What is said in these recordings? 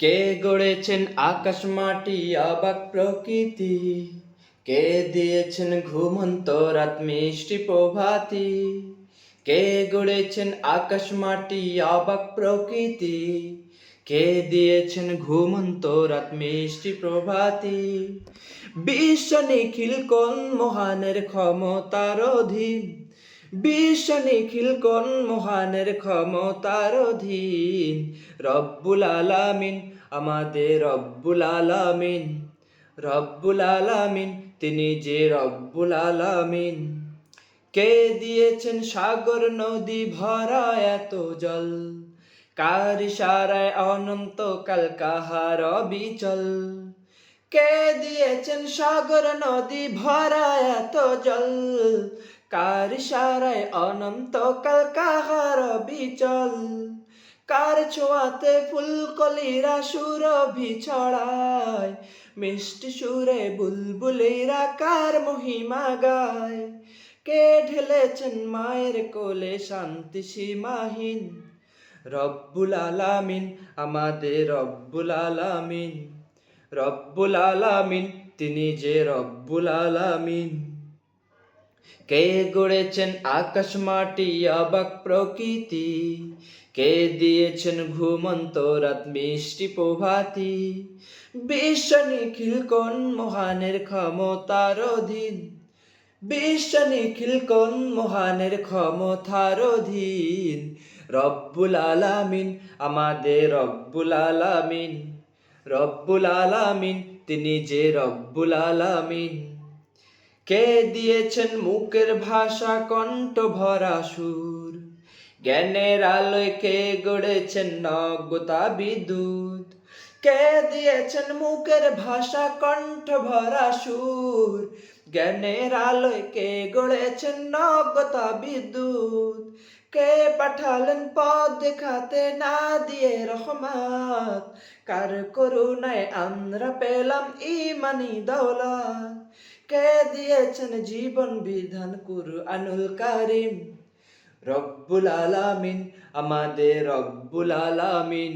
কে গড়েছেন আকাশ মাটি, অবাক প্রকৃতি? কে দিয়েছেন ঘুমন্ত রাত মিষ্টি প্রভাতি? কে গড়েছেন আকাশ মাটি, অবাক প্রকৃতি? কে দিয়েছেন ঘুমন্ত রাত মিষ্টি প্রভাতি? বিশ্ব নিখিল কোন মহানের ক্ষমতার অধীন? বিশ্ব নিখিল কোন মহানের ক্ষমতার অধীন। রব্বুল আলামিন, আমাদের রব্বুল আলামিন। রব্বুল আলামিন, তিনি যে রব্বুল আলামিন। কে দিয়েছেন সাগর নদী ভরা এত জল? কার ইশারায় অনন্তকাল কাহার বিচল কে দিয়েছেন সাগর নদী ভরা এত জল? কার ইশারায় অনন্তকাল কাহার বিচল? কার ছোঁয়াতে ফুলকলিরা সুর ছড়ায়? মিষ্টি সুরে বুলবুলিরা কার মহিমা গায়? কে ঢেলেছেন মায়ের কোলে শান্তি সীমাহীন? রব্বুল আলামিন, আমাদের রব্বুল আলামিন। রব্বুল আলামিন, তিনি যে রব্বুল আলামিন। কে গড়েছেন আকাশ মাটি অবাক প্রকৃতি? কে দিয়েছেন ঘুমন্ত রাত মিষ্টি প্রভাতি? বিশ্ব নিখিল কোন মহানের ক্ষমতার অধীন বিশ্ব নিখিল কোন মহানের ক্ষমতার অধীন রব্বুল আলামিন, আমাদের রব্বুল আলামিন। রব্বুল আলামিন, তিনি যে রব্বুল আলামিন। কে দিয়েছেন মুখের ভাষা কণ্ঠ ভরা সুর? জ্ঞানের আলোয় কে গড়েছেন নগ্নতা বিদ্যুৎ? কে দিয়েছেন মুখের ভাষা কণ্ঠ ভরা সুর? জ্ঞানের আলোয় কে গড়েছেন নগ্নতা বিদ্যুৎ? কে পাঠালেন পথ দেখাতে না দিয়ে রহমাত? কার করুণায় আমরা পেলাম ইমানি দৌলত? কে দিয়েছেন জীবন বিধান কুরআনুল কারিম? রব্বুল আলামিন, আমাদের রব্বুল আলামিন।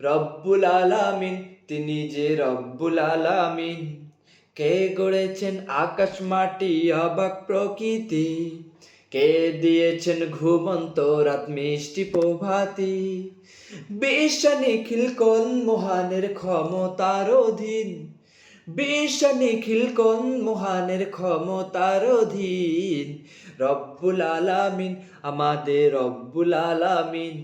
রব্বুল আলামিন, তিনি যে রব্বুল আলামিন। কে গড়েছেন আকাশ মাটি, অবাক প্রকৃতি? কে দিয়েছেন ঘুমন্ত রাত, মিষ্টি প্রভাতি? বিশ্ব নিখিল কোন মহানের ক্ষমতার অধীন? বিশ্ব নিখিল কোন মহানের ক্ষমতার অধীন। রব্বুল আলামিন, আমাদের রব্বুল আলামিন।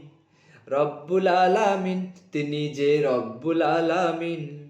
রব্বুল আলামিন, তিনি যে রব্বুল আলামিন।